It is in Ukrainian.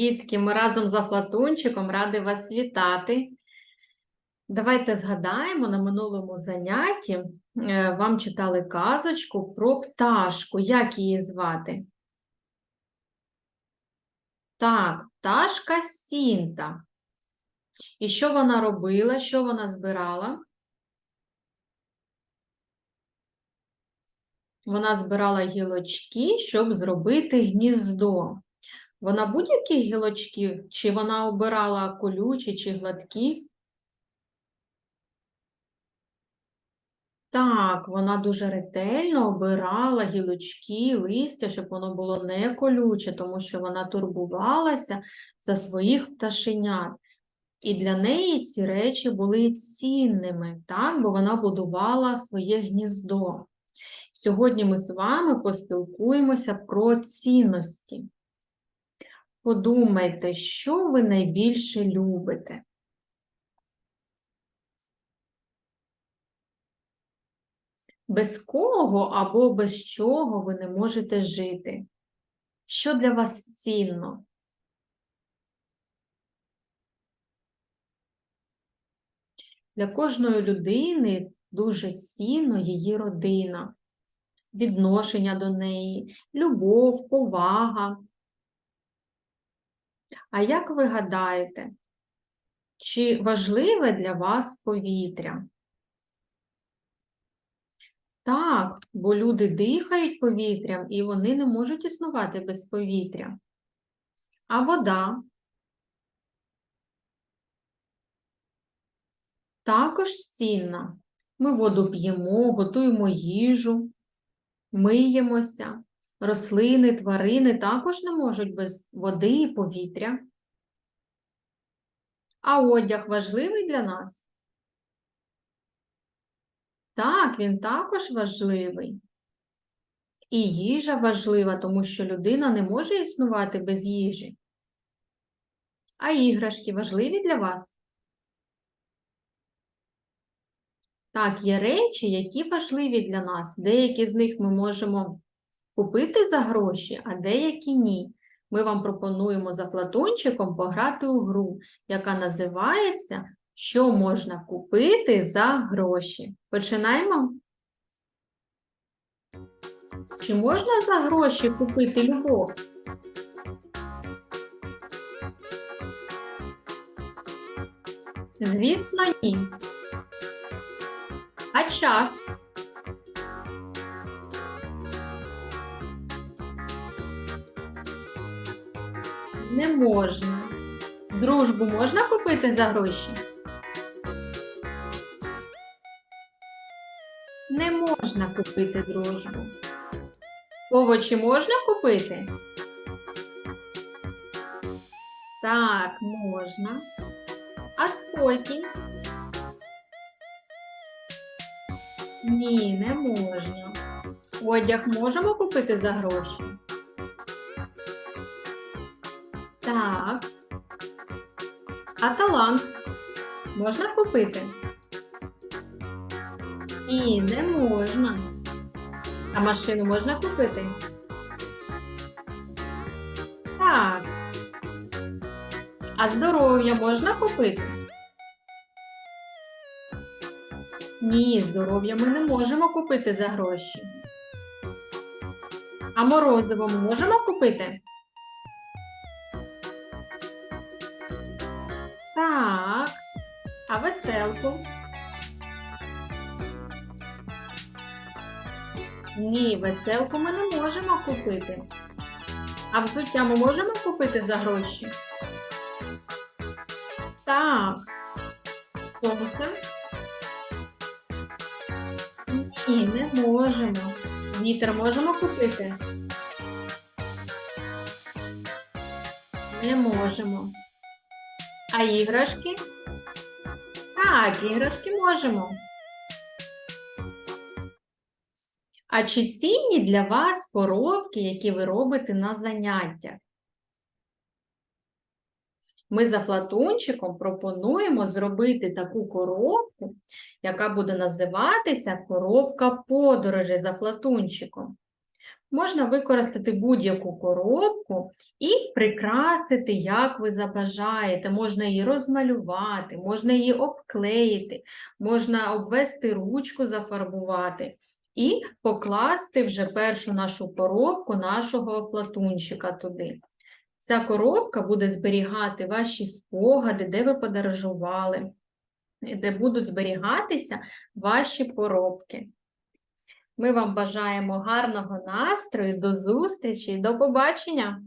Дітки, ми разом з Афлатунчиком раді вас вітати. Давайте згадаємо на минулому занятті е, вам читали казочку про пташку. Як її звати? Так, пташка Сінта. І що вона робила? Що вона збирала? Вона збирала гілочки, щоб зробити гніздо. Вона будь-які гілочки, чи вона обирала колючі чи гладкі? Так, вона дуже ретельно обирала гілочки, листя, щоб воно було не колюче, тому що вона турбувалася за своїх пташенят. І для неї ці речі були цінними, так, бо вона будувала своє гніздо. Сьогодні ми з вами поспілкуємося про цінності. Подумайте, що ви найбільше любите. Без кого або без чого ви не можете жити? Що для вас цінно? Для кожної людини дуже цінно її родина, відношення до неї, любов, повага. А як ви гадаєте, чи важливе для вас повітря? Так, бо люди дихають повітрям і вони не можуть існувати без повітря. А вода також цінна. Ми воду п'ємо, готуємо їжу, миємося. Рослини, тварини також не можуть без води і повітря. А одяг важливий для нас? Так, він також важливий. І їжа важлива, тому що людина не може існувати без їжі. А іграшки важливі для вас? Так, є речі, які важливі для нас. Деякі з них ми можемо купити за гроші, а деякі ні. Ми вам пропонуємо за флатончиком пограти у гру, яка називається Що можна купити за гроші. Починаємо? Чи можна за гроші купити любов? Звісно, ні. А час? Не можна. Дружбу можна купити за гроші? Не можна купити дружбу. Овочі можна купити? Так, можна. А спокій? Ні, не можна. Одяг можемо купити за гроші? Так. А талант можна купити? Ні, не можна. А машину можна купити? Так. А здоров'я можна купити? Ні, здоров'я ми не можемо купити за гроші. А морозиво ми можемо купити? А веселку? Ні, веселку ми не можемо купити. А взуття ми можемо купити за гроші? Так. Соуси? Ні, не можемо. Вітер можемо купити? Не можемо. А іграшки? Так, іграшки можемо. А чи цінні для вас поробки, які ви робите на заняттях? Ми за флатунчиком пропонуємо зробити таку коробку, яка буде називатися коробка подорожей за флатунчиком. Можна використати будь-яку коробку і прикрасити, як ви забажаєте. Можна її розмалювати, можна її обклеїти, можна обвести ручку, зафарбувати і покласти вже першу нашу коробку нашого флатунчика туди. Ця коробка буде зберігати ваші спогади, де ви подорожували, де будуть зберігатися ваші поробки. Ми вам бажаємо гарного настрою, до зустрічі, до побачення!